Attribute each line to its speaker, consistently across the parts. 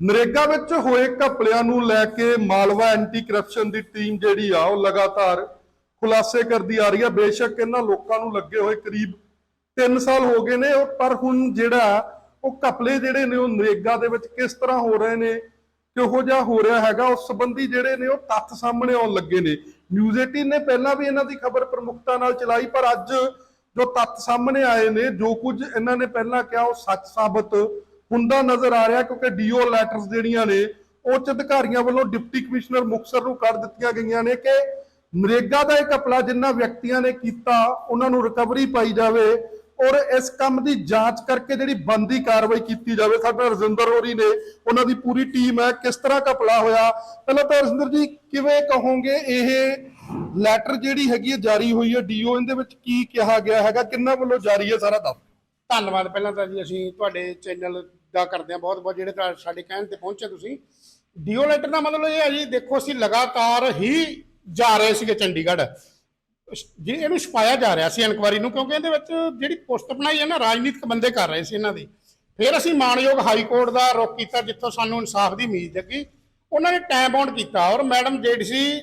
Speaker 1: ਨਰੇਗਾ ਵਿੱਚ ਹੋਏ ਘਪਲਿਆਂ ਨੂੰ ਲੈ ਕੇ ਮਾਲਵਾ ਐਂਟੀ ਕਰਪਸ਼ਨ ਦੀ ਟੀਮ ਜਿਹੜੀ ਆ, ਉਹ ਲਗਾਤਾਰ ਖੁਲਾਸੇ ਕਰਦੀ ਆ ਰਹੀ ਆ। ਬੇਸ਼ੱਕ ਇਹਨਾਂ ਲੋਕਾਂ ਨੂੰ ਲੱਗੇ ਹੋਏ ਕਰੀਬ 3 ਸਾਲ ਹੋ ਗਏ ਨੇ ਪਰ ਹੁਣ ਜਿਹੜਾ, ਉਹ ਘਪਲੇ ਜਿਹੜੇ ਨੇ, ਉਹ ਨਰੇਗਾ ਦੇ ਵਿੱਚ ਕਿਸ ਤਰ੍ਹਾਂ ਹੋ ਰਹੇ ਨੇ, ਕਿਹੋ ਜਿਹਾ ਹੋ ਰਿਹਾ ਹੈਗਾ, ਉਸ ਸੰਬੰਧੀ ਜਿਹੜੇ ਨੇ, ਉਹ ਤੱਥ ਸਾਹਮਣੇ ਆਉਣ ਲੱਗੇ ਨੇ। ਨਿਊਜ਼ 18 ਨੇ ਪਹਿਲਾਂ ਵੀ ਇਹਨਾਂ ਦੀ ਖਬਰ ਪ੍ਰਮੁਖਤਾ ਨਾਲ ਚਲਾਈ, ਪਰ ਅੱਜ ਜੋ ਤੱਥ ਸਾਹਮਣੇ ਆਏ ਨੇ, ਜੋ ਕੁਝ ਇਹਨਾਂ ਨੇ ਪਹਿਲਾਂ ਕਿਹਾ, ਉਹ ਸੱਚ ਸਾਬਤ ਹੁੰਦਾ ਨਜ਼ਰ ਆ ਰਿਹਾ ਕਿਉਂਕਿ ਡੀਓ ਲੈਟਰਸ ਜਿਹੜੀਆਂ ਨੇ ਉੱਚ ਅਧਿਕਾਰੀਆਂ ਵੱਲੋਂ ਡਿਪਟੀ ਕਮਿਸ਼ਨਰ ਮੁਕਤਸਰ ਨੂੰ ਕਰ ਦਿੱਤੀਆਂ ਗਈਆਂ ਨੇ ਕਿ ਨਰੇਗਾ ਦਾ ਇਹ ਘਪਲਾ ਜਿੰਨਾ ਵਿਅਕਤੀਆਂ ਨੇ ਕੀਤਾ, ਉਹਨਾਂ ਨੂੰ ਰਿਕਵਰੀ ਪਾਈ ਜਾਵੇ ਔਰ ਇਸ ਕੰਮ ਦੀ ਜਾਂਚ ਕਰਕੇ ਜਿਹੜੀ ਬੰਦੀ ਕਾਰਵਾਈ ਕੀਤੀ ਜਾਵੇ। ਸਾਡਾ ਰਜਿੰਦਰ ਹੋਰੀ ਨੇ, ਉਹਨਾਂ ਦੀ ਪੂਰੀ ਟੀਮ ਹੈ, ਕਿਸ ਤਰ੍ਹਾਂ ਘਪਲਾ ਹੋਇਆ? ਪਹਿਲਾਂ ਤਾਂ ਰਜਿੰਦਰ ਜੀ, ਕਿਵੇਂ ਕਹੋਗੇ ਇਹ ਲੈਟਰ ਜਿਹੜੀ ਹੈਗੀ ਹੈ, ਜਾਰੀ ਹੋਈ ਹੈ ਡੀਓ ਇਹਦੇ ਵਿੱਚ ਕੀ ਕਿਹਾ ਗਿਆ ਹੈਗਾ? ਕਿੰਨਾ ਵੱਲੋਂ ਜਾਰੀ ਹੈ ਸਾਰਾ ਦੱਸ
Speaker 2: ਧੰਨਵਾਦ। ਪਹਿਲਾਂ ਤਾਂ ਜੀ, ਅਸੀਂ ਤੁਹਾਡੇ ਚੈਨਲ ਦਾ ਕਰਦੇ ਹਾਂ ਬਹੁਤ ਬਹੁਤ ਜਿਹੜੇ ਤੁਹਾ- ਸਾਡੇ ਕਹਿਣ ਤੇ ਪਹੁੰਚੇ ਤੁਸੀਂ। ਡੀਓ ਲੈਟਰ ਦਾ ਮਤਲਬ ਇਹ ਹੈ ਜੀ, ਦੇਖੋ ਅਸੀਂ ਲਗਾਤਾਰ ਹੀ ਜਾ ਰਹੇ ਸੀਗੇ ਚੰਡੀਗੜ੍ਹ। ਜੀ, ਇਹਨੂੰ ਛਪਾਇਆ ਜਾ ਰਿਹਾ ਸੀ ਇਨਕੁਆਰੀ ਨੂੰ, ਕਿਉਂਕਿ ਇਹਦੇ ਵਿੱਚ ਜਿਹੜੀ ਪੁਸਤ ਬਣਾਈ ਹੈ ਨਾ, ਰਾਜਨੀਤਿਕ ਬੰਦੇ ਕਰ ਰਹੇ ਸੀ ਇਹਨਾਂ ਦੀ। ਫਿਰ ਅਸੀਂ ਮਾਨਯੋਗ ਹਾਈ ਕੋਰਟ ਦਾ ਰੁਖ ਕੀਤਾ, ਜਿੱਥੋਂ ਸਾਨੂੰ ਇਨਸਾਫ ਦੀ ਉਮੀਦ ਜੱਗੀ। ਉਹਨਾਂ ਨੇ ਟਾਈਮ ਬਾਉਂਡ ਕੀਤਾ ਔਰ ਮੈਡਮ ਜੇਡੀਸੀ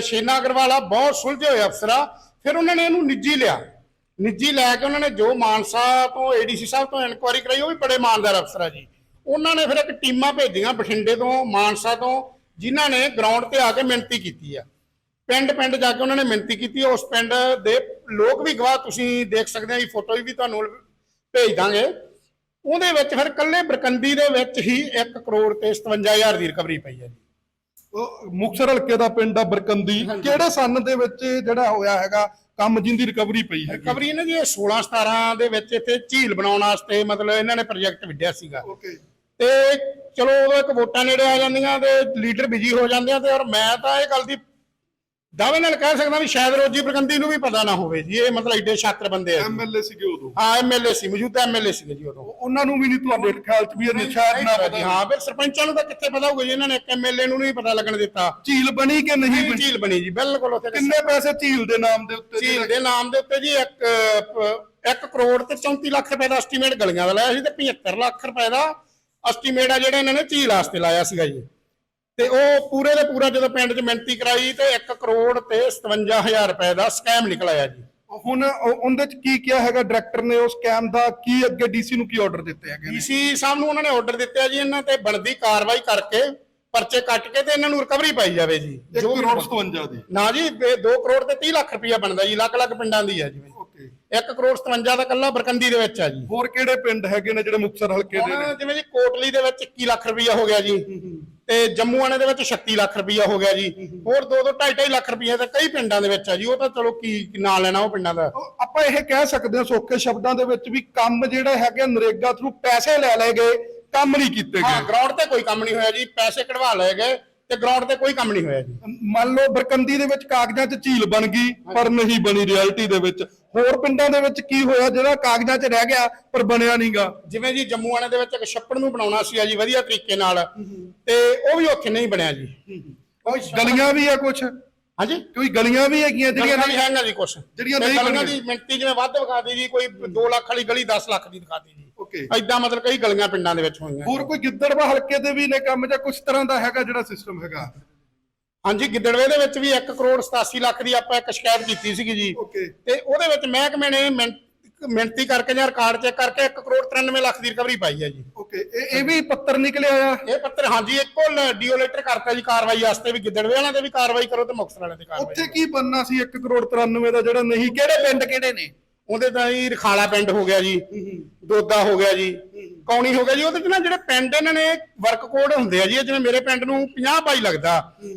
Speaker 2: ਸ਼ੇਨਾ ਅਗਰਵਾਲਾ ਬਹੁਤ ਸੁਲਝੇ ਹੋਏ ਅਫਸਰ ਆ। ਫਿਰ ਉਹਨਾਂ ਨੇ ਇਹਨੂੰ ਨਿੱਜੀ ਲਿਆ। ਨਿੱਜੀ ਲੈ ਕੇ ਉਹਨਾਂ ਨੇ ਜੋ ਮਾਨਸਾ ਤੋਂ ਏਡੀਸੀ ਸਾਹਿਬ ਤੋਂ ਇਨਕੁਆਇਰੀ ਕਰਾਈ, ਉਹ ਵੀ ਬੜੇ ਇਮਾਨਦਾਰ ਅਫਸਰ ਆ ਜੀ। ਉਹਨਾਂ ਨੇ ਫਿਰ ਇੱਕ ਟੀਮਾਂ ਭੇਜੀਆਂ ਬਠਿੰਡੇ ਤੋਂ, ਮਾਨਸਾ ਤੋਂ, ਜਿਨ੍ਹਾਂ ਨੇ ਗਰਾਊਂਡ ਤੇ ਆ ਕੇ ਮਿਹਨਤੀ ਕੀਤੀ ਆ। ਪਿੰਡ ਪਿੰਡ ਜਾ ਕੇ ਉਹਨਾਂ ਨੇ ਮਿਹਨਤੀ ਕੀਤੀ। ਉਸ ਪਿੰਡ ਦੇ ਲੋਕ ਵੀ ਗਵਾਹ ਤੁਸੀਂ ਦੇਖ ਸਕਦੇ ਆ, ਇਹ ਫੋਟੋ ਵੀ ਤੁਹਾਨੂੰ ਭੇਜ ਦਾਂਗੇ। ਉਹਦੇ ਵਿੱਚ ਫਿਰ ਕੱਲੇ ਬਰਕੰਦੀ ਦੇ ਵਿੱਚ ਹੀ 1 ਕਰੋੜ ਤੇ 57000 ਦੀ ਰਿਕਵਰੀ ਪਈ ਹੈ ਜੀ।
Speaker 1: ਉਹ ਮੁਕਤਸਰ ਹਲਕੇ ਦਾ ਪਿੰਡ ਆ ਬਰਕੰਦੀ। ਕਿਹੜੇ ਸੰਨ ਦੇ ਵਿੱਚ ਜਿਹੜਾ ਹੋਇਆ ਹੈਗਾ ਕੰਮ ਜਿੰਦੀ ਰਿਕਵਰੀ ਪਈ ਹੈ
Speaker 2: ਰਿਕਵਰੀ ਇਹਨਾਂ ਦੀ ਇਹ 16 17 ਦੇ ਵਿੱਚ ਇੱਥੇ ਝੀਲ ਬਣਾਉਣ ਵਾਸਤੇ ਮਤਲਬ ਇਹਨਾਂ ਨੇ ਪ੍ਰੋਜੈਕਟ ਵਿੱਢਿਆ ਸੀਗਾ।
Speaker 1: ਓਕੇ
Speaker 2: ਤੇ ਚਲੋ ਉਦੋਂ ਇੱਕ ਵੋਟਾਂ ਨੇੜੇ ਆ ਜਾਂਦੀਆਂ ਤੇ ਲੀਡਰ ਬਿਜ਼ੀ ਹੋ ਜਾਂਦੇ ਆ ਤੇ ਔਰ ਮੈਂ ਤਾਂ ਇਹ ਗੱਲ ਦੀ ਦਾਅਵੇ ਨਾਲ ਕਹਿ ਸਕਦਾ ਵੀ ਸ਼ਾਇਦ ਰੋਜੀ ਪ੍ਰਗੰਦੀ ਨੂੰ ਵੀ ਪਤਾ ਨਾ ਹੋਵੇ ਜੀ ਇਹ ਮਤਲਬ ਏਡੇ ਛਾਤਰ ਬੰਦੇ ਆ।
Speaker 1: ਐਮਐਲਏ ਸੀਗੇ ਉਦੋਂ।
Speaker 2: ਹਾਂ ਐਮਐਲਏ ਸੀ ਮੌਜੂਦਾ ਐਮਐਲਏ ਸੀਗੇ ਜੀ ਉਦੋਂ।
Speaker 1: ਉਹਨਾਂ ਨੂੰ ਵੀ ਨਹੀਂ ਤੁਹਾਡੇ ਖਿਆਲ ਚ ਵੀ ਇਹ ਸ਼ਾਇਦ ਨਾ ਪਤਾ
Speaker 2: ਹਾਂ ਫਿਰ ਸਰਪੰਚਾਂ ਨੂੰ ਤਾਂ ਕਿੱਥੇ ਪਤਾ ਹੋਊਗਾ ਜੀ ਇਹਨਾਂ ਨੇ ਇੱਕ ਐਮਐਲਏ ਨੂੰ ਨਹੀਂ ਪਤਾ ਲੱਗਣ ਦਿੱਤਾ।
Speaker 1: ਝੀਲ ਬਣੀ ਕਿ ਨਹੀਂ ਬਣੀ?
Speaker 2: ਝੀਲ ਬਣੀ ਜੀ ਬਿਲਕੁਲ ਉੱਥੇ
Speaker 1: ਕਿੰਨੇ ਪੈਸੇ ਝੀਲ ਦੇ ਨਾਮ ਦੇ ਉੱਤੇ
Speaker 2: ਝੀਲ ਦੇ ਨਾਮ ਦੇ ਉੱਤੇ ਜੀ 1 ਕਰੋੜ ਤੇ 34 ਲੱਖ ਰੁਪਏ ਦਾ ਐਸਟੀਮੇਟ ਗਲੀਆਂ ਦਾ ਲਾਇਆ ਸੀ ਤੇ 75 ਲੱਖ ਰੁਪਏ ਦਾ ਐਸਟੀਮੇਟ ਆ ਜਿਹੜਾ ਇਹਨਾਂ ਨੇ ਝੀਲ ਵਾਸਤੇ ਲਾਇਆ ਸੀਗਾ ਜੀ। ਤੇ ਉਹ ਪੂਰੇ ਦੇ ਪੂਰਾ ਜਦੋਂ ਪਿੰਡ 'ਚ ਮਿਹਨਤੀ ਕਰਾਈ ਤੇ 1 ਕਰੋੜ ਤੇ 57000 ਰੁਪਏ ਦਾ ਸਕੈਮ ਨਿਕਲ ਆਇਆ ਜੀ।
Speaker 1: ਹੁਣ ਉਹ- ਉਹਦੇ ਚ ਕੀ ਕਿਹਾ ਹੈਗਾ ਡਾਇਰੈਕਟਰ ਨੇ ਉਸ ਸਕੈਮ ਦਾ ਕੀ ਅੱਗੇ ਡੀਸੀ ਨੂੰ ਕੀ ਆਰਡਰ ਦਿੱਤੇ ਹੈਗੇ
Speaker 2: ਡੀਸੀ ਸਾਹਿਬ ਨੂੰ ਉਹਨਾਂ ਨੇ ਆਰਡਰ ਦਿੱਤਾ ਜੀ ਇਹਨਾਂ ਤੇ ਬਣਦੀ ਕਾਰਵਾਈ ਕਰਕੇ ਪਰਚੇ ਕੱਟ ਕੇ ਤੇ ਇਹਨਾਂ ਨੂੰ ਰਿਕਵਰੀ ਪਾਈ ਜਾਵੇ ਜੀ।
Speaker 1: 1
Speaker 2: ਵੀ
Speaker 1: ਕਰੋੜ 57 ਦੀ।
Speaker 2: ਨਾ ਜੀ 2 ਕਰੋੜ ਤੇ 30 ਲੱਖ ਰੁਪਇਆ ਬਣਦਾ ਜੀ ਲੱਖ ਲੱਖ ਪਿੰਡਾਂ ਦੀ ਆ ਜਿਵੇਂ
Speaker 1: ਓਕੇ।
Speaker 2: 1 ਕਰੋੜ 57 ਦਾ ਕੱਲਾ ਬਰਕੰਦੀ ਦੇ ਵਿੱਚ ਆ ਜੀ।
Speaker 1: ਹੋਰ ਕਿਹੜੇ ਪਿੰਡ ਹੈਗੇ ਨੇ ਜਿਹੜੇ ਮੁਕਤਸਰ ਹਲਕੇ ਦੇ ਨੇ?
Speaker 2: ਜਿਵੇਂ ਜੀ ਕੋਟਲੀ ਦੇ ਵਿੱਚ 21 ਲੱਖ ਰੁਪਇਆ ਹੋ ਗਿਆ ਜੀ। ਤੇ ਜੰਮੂ ਵਾਲੇ ਦੇ ਵਿੱਚ 36 ਲੱਖ ਰੁਪਇਆ ਹੋ ਗਿਆ ਜੀ। ਹੋਰ 2 2 2.5 ਲੱਖ ਰੁਪਇਆ ਤਾਂ ਕਈ ਪਿੰਡਾਂ ਦੇ ਵਿੱਚ ਆ ਜੀ। ਉਹ ਤਾਂ ਚਲੋ ਕੀ ਨਾਂ ਲੈਣਾ ਉਹ ਪਿੰਡਾਂ ਦਾ।
Speaker 1: ਆਪਾਂ ਇਹ ਕਹਿ ਸਕਦੇ ਹਾਂ ਸੌਖੇ ਸ਼ਬਦਾਂ ਦੇ ਵਿੱਚ ਵੀ ਕੰਮ ਜਿਹੜਾ ਹੈਗਾ ਨਰੇਗਾ ਥਰੂ ਪੈਸੇ ਲੈ ਲਏ ਗਏ ਕੰਮ ਨਹੀਂ ਕੀਤੇ
Speaker 2: ਹਾਂ
Speaker 1: ਗਏ।
Speaker 2: ਗਰਾਊਂਡ ਤੇ ਕੋਈ ਕੰਮ ਨਹੀਂ ਹੋਇਆ ਜੀ। ਪੈਸੇ ਕਢਵਾ ਲਏ ਗਏ ਤੇ ਗਰਾਊਂਡ ਤੇ ਕੋਈ ਕੰਮ ਨਹੀਂ ਹੋਇਆ ਜੀ।
Speaker 1: ਮੰਨ ਲਓ ਬਰਕੰਦੀ ਦੇ ਵਿੱਚ ਕਾਗਜ਼ਾਂ 'ਚ ਝੀਲ ਬਣ ਗਈ ਪਰ ਨਹੀਂ ਬਣੀ ਰਿਐਲਿਟੀ ਦੇ ਵਿੱਚ। ਹੋਰ ਪਿੰਡਾਂ ਦੇ ਵਿੱਚ ਕੀ ਹੋਇਆ? ਜਿਹੜਾ ਕਾਗਜ਼ਾਂ 'ਚ ਰਹਿ ਗਿਆ ਪਰ ਬਣਿਆ ਨਹੀਂਗਾ।
Speaker 2: ਜਿਵੇਂ ਜੀ ਜੰਮੂ ਵਾਲੇ ਦੇ ਵਿੱਚ ਇੱਕ ਛੱਪੜ ਨੂੰ ਬਣਾਉਣਾ ਸੀ ਜੀ ਵਧੀਆ ਤਰੀਕੇ ਨਾਲ। ਤੇ ਉਹ ਵੀ ਉੱਥੇ ਨਹੀਂ ਬਣਿਆ ਜੀ।
Speaker 1: ਗਲੀਆਂ ਵੀ ਆ ਕੁਝ
Speaker 2: ਹਾਂਜੀ?
Speaker 1: ਕੋਈ ਗਲੀਆਂ ਵੀ ਹੈਗੀਆਂ ਜਿਹੜੀਆਂ
Speaker 2: ਨਹੀਂ? ਹੈਗਾ ਜੀ ਕੁਛ।
Speaker 1: ਜਿਹੜੀਆਂ ਨਹੀਂ
Speaker 2: ਗਲੀਆਂ। ਦੀ ਮਿੰਟੀ ਜਿਵੇਂ ਵੱਧ ਵਿਖਾਦੀ ਜੀ ਕੋਈ 2 ਲੱਖ ਵਾਲੀ ਗਲੀ 10 ਲੱਖ ਦੀ ਦਿਖਾਤੀ ਜੀ।
Speaker 1: ਓਕੇ।
Speaker 2: ਐਦਾਂ ਮਤਲਬ ਕਈ ਗਲੀਆਂ ਪਿੰਡਾਂ ਦੇ ਵਿੱਚ ਹੋਈਆਂ।
Speaker 1: ਹੋਰ ਕੋਈ ਗਿੱਦੜਵਾ ਹਲਕੇ ਦੇ ਵੀ ਨੇ ਕੰਮ ਜਾਂ ਕੁਝ ਤਰ੍ਹਾਂ ਦਾ ਹੈਗਾ ਜਿਹੜਾ ਸਿਸਟਮ ਹੈਗਾ?
Speaker 2: ਹਾਂਜੀ ਗਿੱਦੜਵੇ ਦੇ ਵਿੱਚ ਵੀ 1 ਕਰੋੜ 87 ਲੱਖ ਦੀ ਆਪਾਂ ਇੱਕ ਸ਼ਿਕਾਇਤ ਕੀਤੀ ਸੀਗੀ ਜੀ। ਤੇ ਉਹਦੇ ਵਿੱਚ ਮਹਿਕਮੇ ਨੇ ਮਿਹਨ- ਮਿਹਨਤੀ ਕਰਕੇ ਜਾਂ ਰਿਕਾਰਡ ਚੈੱਕ ਕਰਕੇ 1 ਕਰੋੜ 93 ਲੱਖ ਦੀ ਰਿਕਵਰੀ ਪਾਈ ਹੈ ਜੀ।
Speaker 1: ਓਕੇ ਇਹ ਇਹ ਵੀ ਪੱਤਰ ਨਿਕਲਿਆ ਆ?
Speaker 2: ਇਹ ਪੱਤਰ ਹਾਂਜੀ ਇੱਕੋ ਡੀਓ ਲੈਟਰ ਕਰਤਾ ਜੀ ਕਾਰਵਾਈ ਵਾਸਤੇ ਵੀ ਗਿੱਦੜਵੇ ਵਾਲਿਆਂ ਤੇ ਵੀ ਕਾਰਵਾਈ ਕਰੋ ਤੇ ਮੁਕਤਸਰ ਵਾਲਿਆਂ ਤੇ ਕਾਰਵਾਈ
Speaker 1: ਉੱਥੇ ਕੀ ਬੰਨਾ ਸੀ 1 ਕਰੋੜ 93 ਦਾ ਜਿਹੜਾ ਨਹੀਂ ਕਿਹੜੇ ਪਿੰਡ ਕਿਹੜੇ ਨੇ?
Speaker 2: ਉਹਦੇ ਤਾਂ ਜੀ ਰਖਾਲਾ ਪਿੰਡ ਹੋ ਗਿਆ ਜੀ। ਦੋਦਾ ਹੋ ਗਿਆ ਜੀ। ਕੌਣੀ ਹੋ ਗਿਆ ਜੀ, ਉਹਦੇ ਚ ਨਾ ਜਿਹੜੇ ਪਿੰਡ ਇਹਨਾਂ ਨੇ ਵਰਕ ਕੋਡ ਹੁੰਦੇ ਆ ਜੀ ਜਿਵੇਂ ਮੇਰੇ ਪਿੰਡ ਨੂੰ 50 ਬਾਈ ਲੱਗਦਾ,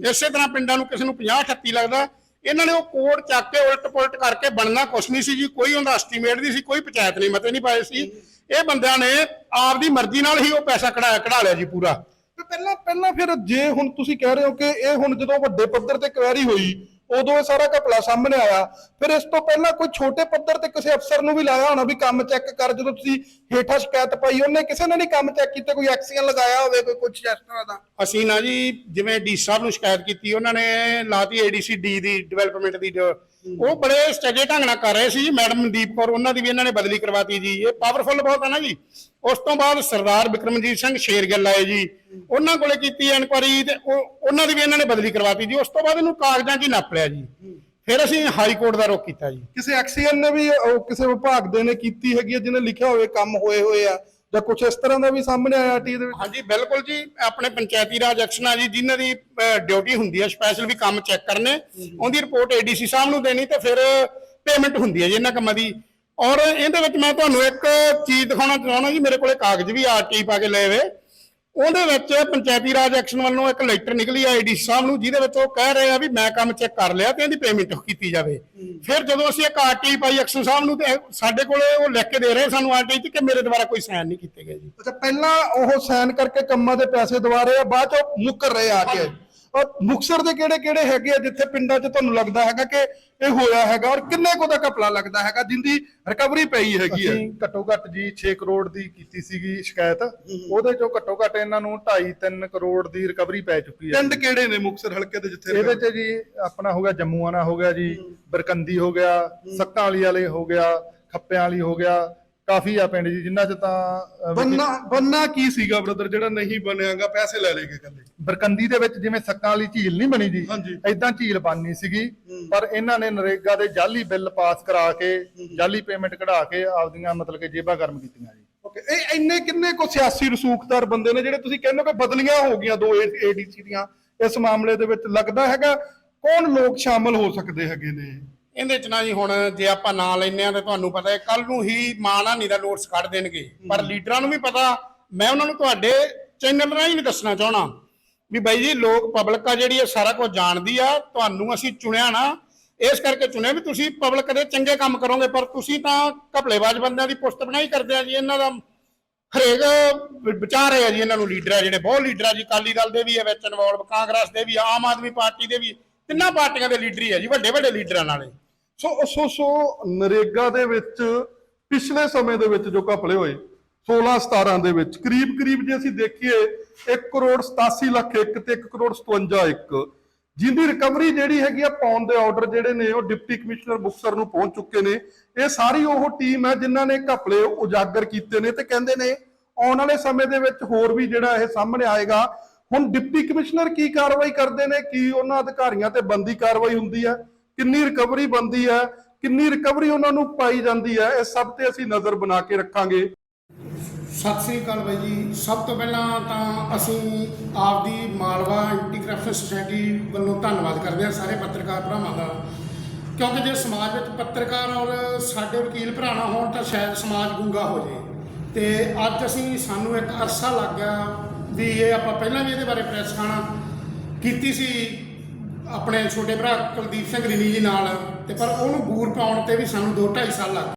Speaker 2: ਇਸੇ ਤਰ੍ਹਾਂ ਪਿੰਡਾਂ ਨੂੰ ਕਿਸੇ ਨੂੰ 50 38 ਲੱਗਦਾ, ਇਹਨਾਂ ਨੇ ਉਹ ਕੋਡ ਚੱਕ ਕੇ ਉਲਟ ਪੁਲਟ ਕਰਕੇ ਬਣਨਾ ਕੁਛ ਨਹੀਂ ਸੀ ਜੀ, ਕੋਈ ਉਹਦਾ ਐਸਟੀਮੇਟ ਨਹੀਂ ਸੀ, ਕੋਈ ਪੰਚਾਇਤ ਨਹੀਂ ਮਤੇ ਨਹੀਂ ਪਾਏ ਸੀ। ਇਹ ਬੰਦਿਆਂ ਨੇ ਆਪਦੀ ਮਰਜ਼ੀ ਨਾਲ ਹੀ ਉਹ ਪੈਸਾ ਕਢਾਇਆ, ਕਢਾ ਲਿਆ ਜੀ ਪੂਰਾ।
Speaker 1: ਤੇ ਪਹਿਲਾਂ ਪਹਿਲਾਂ ਫਿਰ ਜੇ ਹੁਣ ਤੁਸੀਂ ਕਹਿ ਰਹੇ ਹੋ ਕਿ ਇਹ ਹੁਣ ਜਦੋਂ ਵੱਡੇ ਪੱਧਰ ਤੇ ਕੁਐਰੀ ਹੋਈ ਉਦੋਂ ਇਹ ਸਾਰਾ ਘਪਲਾ ਸਾਹਮਣੇ ਆਇਆ। ਫਿਰ ਇਸ ਤੋਂ ਪਹਿਲਾਂ ਕੋਈ ਛੋਟੇ ਪੱਧਰ ਤੇ ਕਿਸੇ ਅਫਸਰ ਨੂੰ ਵੀ ਲਾਇਆ ਹੋਣਾ ਵੀ ਕੰਮ ਚੈੱਕ ਕਰ, ਜਦੋਂ ਤੁਸੀਂ ਹੇਠਾਂ ਸ਼ਿਕਾਇਤ ਪਾਈ, ਉਹਨੇ ਕਿਸੇ ਨੇ ਨਹੀਂ ਕੰਮ ਚੈੱਕ ਕੀਤਾ, ਕੋਈ ਐਕਸੀਅਨ ਲਗਾਇਆ ਹੋਵੇ, ਕੋਈ ਕੁਝ ਇਸ ਤਰ੍ਹਾਂ ਦਾ?
Speaker 2: ਅਸੀਂ ਨਾ ਜੀ, ਜਿਵੇਂ ਡੀ ਸਾਹਿਬ ਨੂੰ ਸ਼ਿਕਾਇਤ ਕੀਤੀ, ਉਹਨਾਂ ਨੇ ਲਾਤੀ ਏਡੀਸੀ ਡੀ ਦੀ ਡਿਵੈਲਪਮੈਂਟ ਦੀ ਜੋ। ਉਹ ਬੜੇ ਸਟੇਜੇ ਢੰਗ ਨਾਲ ਕਰ ਰਹੇ ਸੀ ਜੀ, ਮੈਡਮ ਮਨਦੀਪ ਕੌਰ, ਉਹਨਾਂ ਦੀ ਵੀ ਇਹਨਾਂ ਨੇ ਬਦਲੀ ਕਰਵਾਤੀ ਜੀ। ਇਹ ਪਾਵਰਫੁੱਲ ਬਹੁਤ ਹੈ ਨਾ ਜੀ। ਉਸ ਤੋਂ ਬਾਅਦ ਸਰਦਾਰ ਬਿਕਰਮਜੀਤ ਸਿੰਘ ਸ਼ੇਰਗਿੱਲ ਆਏ ਜੀ। ਉਹਨਾਂ ਕੋਲੇ ਕੀਤੀ ਇਨਕੁਆਰੀ ਤੇ ਉਹ ਉਹਨਾਂ ਦੀ ਵੀ ਇਹਨਾਂ ਨੇ ਬਦਲੀ ਕਰਵਾਤੀ ਜੀ। ਉਸ ਤੋਂ ਬਾਅਦ ਇਹਨੂੰ ਕਾਗਜ਼ਾਂ 'ਚ ਹੀ ਨੱਪ ਲਿਆ ਜੀ। ਫਿਰ ਅਸੀਂ ਹਾਈ ਕੋਰਟ ਦਾ ਰੁਖ ਕੀਤਾ ਜੀ।
Speaker 1: ਕਿਸੇ ਐਕਸੀਅਨ ਨੇ ਵੀ ਉਹ ਕਿਸੇ ਵਿਭਾਗ ਦੇ ਨੇ ਕੀਤੀ ਹੈਗੀ ਹੈ ਜਿਹਨੇ ਲਿਖਿਆ ਹੋਵੇ ਕੰਮ ਹੋਏ ਹੋਏ ਆ ਜਾਂ ਕੁਝ ਇਸ ਤਰ੍ਹਾਂ ਦਾ ਵੀ ਸਾਹਮਣੇ ਆਇਆ ਟੀ ਦੇ ਵਿੱਚ?
Speaker 2: ਹਾਂਜੀ ਬਿਲਕੁਲ ਜੀ। ਆਪਣੇ ਪੰਚਾਇਤੀ ਰਾਜ ਐਕਸ਼ਨ ਜੀ ਜਿਨ੍ਹਾਂ ਦੀ ਡਿਊਟੀ ਹੁੰਦੀ ਹੈ ਸਪੈਸ਼ਲ ਵੀ ਕੰਮ ਚੈੱਕ ਕਰਨੇ। ਉਹਦੀ ਰਿਪੋਰਟ ਏਡੀਸੀ ਸਾਹਿਬ ਨੂੰ ਦੇਣੀ ਤੇ ਫਿਰ ਪੇਮੈਂਟ ਹੁੰਦੀ ਹੈ ਜੀ ਇਹਨਾਂ ਕੰਮਾਂ ਦੀ। ਔਰ ਇਹਦੇ ਵਿੱਚ ਮੈਂ ਤੁਹਾਨੂੰ ਇੱਕ ਚੀਜ਼ ਦਿਖਾਉਣਾ ਚਾਹੁੰਦਾ ਜੀ ਮੇਰੇ ਕੋਲੇ ਕਾਗਜ਼ ਵੀ ਆਰਟੀ ਪਾ ਕੇ ਲਏ ਹੋਏ ਉਹਦੇ ਵਿੱਚ ਪੰਚਾਇਤੀ ਰਾਜ ਐਕਸ਼ਨ ਵੱਲੋਂ ਇੱਕ ਲੈਟਰ ਨਿਕਲੀ ਆ ਏਡੀਸੀ ਸਾਹਿਬ ਨੂੰ, ਜਿਹਦੇ ਵਿੱਚ ਉਹ ਕਹਿ ਰਹੇ ਆ ਵੀ ਮੈਂ ਕੰਮ ਚੈੱਕ ਕਰ ਲਿਆ ਤੇ ਇਹਦੀ ਪੇਮੈਂਟ ਕੀਤੀ ਜਾਵੇ। ਫਿਰ ਜਦੋਂ ਅਸੀਂ ਇੱਕ ਆਰਟੀ ਪਾਈ ਐਕਸ਼ਨ ਸਾਹਿਬ ਨੂੰ ਤੇ ਸਾਡੇ ਕੋਲੇ ਉਹ ਲਿਖ ਕੇ ਦੇ ਰਹੇ ਸਾਨੂੰ ਆਰਟੀ ਚ ਕਿ ਮੇਰੇ ਦੁਆਰਾ ਕੋਈ ਸਾਈਨ ਨਹੀਂ ਕੀਤੇ ਗਏ ਜੀ।
Speaker 1: ਅੱਛਾ, ਪਹਿਲਾਂ ਉਹ ਸਾਈਨ ਕਰਕੇ ਕੰਮਾਂ ਦੇ ਪੈਸੇ ਦਵਾ ਰਹੇ ਆ, ਬਾਅਦ ਚ ਮੁੱਕਰ ਰਹੇ ਆ ਕੇ। ਔਰ ਮੁਕਸਰ ਦੇ ਕਿਹੜੇ ਕਿਹੜੇ ਹੈਗੇ ਆ ਜਿੱਥੇ ਪਿੰਡਾਂ 'ਚ ਤੁਹਾਨੂੰ ਲੱਗਦਾ ਹੈਗਾ ਕਿ ਇਹ ਹੋਇਆ ਹੈਗਾ ਔਰ ਕਿੰਨੇ ਕੁ ਦਾ ਘਪਲਾ ਲੱਗਦਾ ਹੈਗਾ ਜਿੰਦੀ ਰਿਕਵਰੀ ਪਈ ਹੈਗੀ ਹੈ?
Speaker 3: ਅਸੀਂ ਘੱਟੋ ਘੱਟ ਜੀ 6 ਕਰੋੜ ਦੀ ਕੀਤੀ ਸੀਗੀ ਸ਼ਿਕਾਇਤ। ਉਹਦੇ ਚੋਂ ਘੱਟੋ ਘੱਟ ਇਹਨਾਂ ਨੂੰ 2.5 3 ਕਰੋੜ ਦੀ ਰਿਕਵਰੀ ਪੈ ਚੁੱਕੀ ਹੈ
Speaker 1: ਪਿੰਡ ਕਿਹੜੇ ਨੇ ਮੁਕਸਰ ਹਲਕੇ ਦੇ ਜਿੱਥੇ
Speaker 3: ਇਹਦੇ ਚ ਜੀ ਆਪਣਾ ਹੋ ਗਿਆ ਜੰਮੂਆਣਾ ਹੋ ਗਿਆ ਜੀ ਬਰਕੰਦੀ ਹੋ ਗਿਆ ਸੱਕਾਂ ਵਾਲੀ ਵਾਲੇ ਹੋ ਗਿਆ ਖੱਪਿਆਂ ਵਾਲੀ ਹੋ ਗਿਆ ਕਾਫੀ ਆ ਪਿੰਡ ਜੀ ਜਿਨ੍ਹਾਂ ਚ ਤਾਂ ਅਹ,
Speaker 1: ਬੰਨਾ ਬੰਨਾ ਕੀ ਸੀਗਾ ਬ੍ਰਦਰ ਜਿਹੜਾ ਨਹੀਂ ਬਣਿਆਗਾ ਪੈਸੇ ਲੈ ਲੇਗੇ ਕੱਲੇ
Speaker 3: ਬਰਕੰਦੀ ਦੇ ਵਿੱਚ ਜਿਵੇਂ ਸੱਕਾਂ ਵਾਲੀ ਝੀਲ ਨਹੀਂ ਬਣੀ ਜੀ
Speaker 1: ਹਾਂਜੀ।
Speaker 3: ਐਦਾਂ ਝੀਲ ਬਣਨੀ ਸੀਗੀ ਪਰ ਇਹਨਾਂ ਨੇ ਨਰੇਗਾ ਦੇ ਜਾਲੀ ਬਿੱਲ ਪਾਸ ਕਰਾ ਕੇ ਜਾਲੀ ਪੇਮੈਂਟ ਕਢਾ ਕੇ ਆਪਦੀਆਂ ਮਤਲਬ ਕਿ ਜੇਬਾਂ ਗਰਮ ਕੀਤੀਆਂ ਜੀ।
Speaker 1: ਓਕੇ ਇਹ ਇੰਨੇ ਕਿੰਨੇ ਕੋ ਸਿਆਸੀ ਰਸੂਖਦਾਰ ਬੰਦੇ ਨੇ ਜਿਹੜੇ ਤੁਸੀਂ ਕਹਿੰਦੇ ਹੋ ਕਿ ਬਦਲੀਆਂ ਹੋ ਗਈਆਂ ਦੋ ਏਡੀਸੀ ਦੀਆਂ ਇਸ ਮਾਮਲੇ ਦੇ ਵਿੱਚ ਲੱਗਦਾ ਹੈਗਾ ਕੌਣ ਲੋਕ ਸ਼ਾਮਲ ਹੋ ਸਕਦੇ ਹੈਗੇ ਨੇ?
Speaker 2: ਇਹਦੇ ਚ ਨਾ ਜੀ ਹੁਣ ਜੇ ਆਪਾਂ ਨਾਂ ਲੈਨੇ ਆ ਤੇ ਤੁਹਾਨੂੰ ਪਤਾ ਹੈ ਕੱਲ ਨੂੰ ਹੀ ਮਾਨਾਨੀ ਦਾ ਨੋਟਿਸ ਕੱਢ ਦੇਣਗੇ। ਪਰ ਲੀਡਰਾਂ ਨੂੰ ਵੀ ਪਤਾ ਮੈਂ ਉਹਨਾਂ ਨੂੰ ਤੁਹਾਡੇ ਚੈਨਲ ਰਾਹੀਂ ਵੀ ਦੱਸਣਾ ਚਾਹਣਾ ਵੀ ਬਾਈ ਜੀ ਲੋਕ ਪਬਲਿਕ ਆ ਜਿਹੜੀ ਇਹ ਸਾਰਾ ਕੁਝ ਜਾਣਦੀ ਆ ਤੁਹਾਨੂੰ ਅਸੀਂ ਚੁਣਿਆ ਨਾ ਇਸ ਕਰਕੇ ਚੁਣਿਆ ਵੀ ਤੁਸੀਂ ਪਬਲਿਕ ਦੇ ਚੰਗੇ ਕੰਮ ਕਰੋਗੇ ਪਰ ਤੁਸੀਂ ਤਾਂ ਘਪਲੇਬਾਜ਼ ਬੰਦਿਆਂ ਦੀ ਪੁਸਤ ਬਣਾਈ ਕਰਦੇ ਆ ਜੀ ਇਹਨਾਂ ਦਾ ਹਰੇਕ ਵਿਚਾਰ ਹੈ ਜੀ ਇਹਨਾਂ ਨੂੰ ਲੀਡਰ ਆ ਜਿਹੜੇ ਬਹੁਤ ਲੀਡਰ ਆ ਜੀ ਕਾਲੀ ਦਲ ਦੇ ਵੀ ਆ ਵਿੱਚ ਇਨਵੋਲਵ ਕਾਂਗਰਸ ਦੇ ਵੀ ਆਮ ਆਦਮੀ ਪਾਰਟੀ ਦੇ ਵੀ ਤਿੰਨਾਂ ਪਾਰਟੀਆਂ ਦੇ ਲੀਡਰ ਹੀ ਆ ਜੀ ਵੱਡੇ ਵੱਡੇ ਲੀਡਰਾਂ ਨਾਲੇ।
Speaker 1: ਸੋ ਸੋ ਸੋ, ਨਰੇਗਾ ਦੇ ਵਿੱਚ ਪਿਛਲੇ ਸਮੇਂ ਦੇ ਵਿੱਚ ਜੋ ਘਪਲੇ ਹੋਏ 16 17 ਦੇ ਵਿੱਚ, ਕਰੀਬ ਕਰੀਬ ਜੇ ਅਸੀਂ ਦੇਖੀਏ 1 ਕਰੋੜ 87 ਲੱਖ ਇੱਕ ਤੇ 1 ਕਰੋੜ 57 ਇੱਕ। ਜਿੰਦੀ ਰਿਕਵਰੀ ਜਿਹੜੀ ਹੈਗੀ ਆ, ਪਾਉਣ ਦੇ ਆਰਡਰ ਜਿਹੜੇ ਨੇ, ਉਹ ਡਿਪਟੀ ਕਮਿਸ਼ਨਰ ਮੁਕਤਸਰ ਨੂੰ ਪਹੁੰਚ ਚੁੱਕੇ ਨੇ। ਇਹ ਸਾਰੀ ਉਹ ਟੀਮ ਹੈ ਜਿਨ੍ਹਾਂ ਨੇ ਘਪਲੇ ਉਜਾਗਰ ਕੀਤੇ ਨੇ ਤੇ ਕਹਿੰਦੇ ਨੇ, ਆਉਣ ਵਾਲੇ ਸਮੇਂ ਦੇ ਵਿੱਚ ਹੋਰ ਵੀ ਜਿਹੜਾ ਇਹ ਸਾਹਮਣੇ ਆਏਗਾ। ਹੁਣ ਡਿਪਟੀ ਕਮਿਸ਼ਨਰ ਕੀ ਕਾਰਵਾਈ ਕਰਦੇ ਨੇ, ਕੀ ਉਹਨਾਂ ਅਧਿਕਾਰੀਆਂ ਤੇ ਬੰਦੀ ਕਾਰਵਾਈ ਹੁੰਦੀ ਹੈ ਕਿੰਨੀ ਰਿਕਵਰੀ ਬੰਦੀ ਹੈ, ਕਿੰਨੀ ਰਿਕਵਰੀ ਉਹਨਾਂ ਨੂੰ ਪਾਈ ਜਾਂਦੀ ਹੈ, ਇਹ ਸਭ ਤੇ ਅਸੀਂ ਨਜ਼ਰ ਬਣਾ ਕੇ ਰੱਖਾਂਗੇ।
Speaker 2: ਸਤਿ ਸ੍ਰੀ ਅਕਾਲ ਬਾਈ ਜੀ। ਸਭ ਤੋਂ ਪਹਿਲਾਂ ਤਾਂ ਅਸੀਂ ਆਪਦੀ ਮਾਲਵਾ ਐਂਟੀ ਕਰਪਸ਼ਨ ਸੁਸਾਇਟੀ ਵੱਲੋਂ ਧੰਨਵਾਦ ਕਰਦੇ ਹਾਂ ਸਾਰੇ ਪੱਤਰਕਾਰ ਭਰਾਵਾਂ ਦਾ। ਕਿਉਂਕਿ ਜੇ ਸਮਾਜ ਵਿੱਚ ਪੱਤਰਕਾਰ ਔਰ ਸਾਡੇ ਵਕੀਲ ਭਰਾ ਨਾ ਹੋਣ ਤਾਂ ਸ਼ਾਇਦ ਸਮਾਜ ਗੁੰਗਾ ਹੋ ਜੇ। ਤੇ ਅੱਜ ਅਸੀਂ, ਸਾਨੂੰ ਇੱਕ ਅਰਸਾ ਲੱਗ ਗਿਆ ਵੀ ਇਹ ਆਪਾਂ ਪਹਿਲਾਂ ਵੀ ਇਹਦੇ ਬਾਰੇ ਪ੍ਰੈਸ ਖਾਣਾ ਕੀਤੀ ਸੀ। ਆਪਣੇ ਛੋਟੇ ਭਰਾ ਕੁਲਦੀਪ ਸਿੰਘ ਰਿਨੀ ਜੀ ਨਾਲ, ਤੇ ਪਰ ਉਹਨੂੰ ਬੂਰ ਪਾਉਣ ਤੇ ਵੀ ਸਾਨੂੰ 2 2.5 ਸਾਲ ਲੱਗ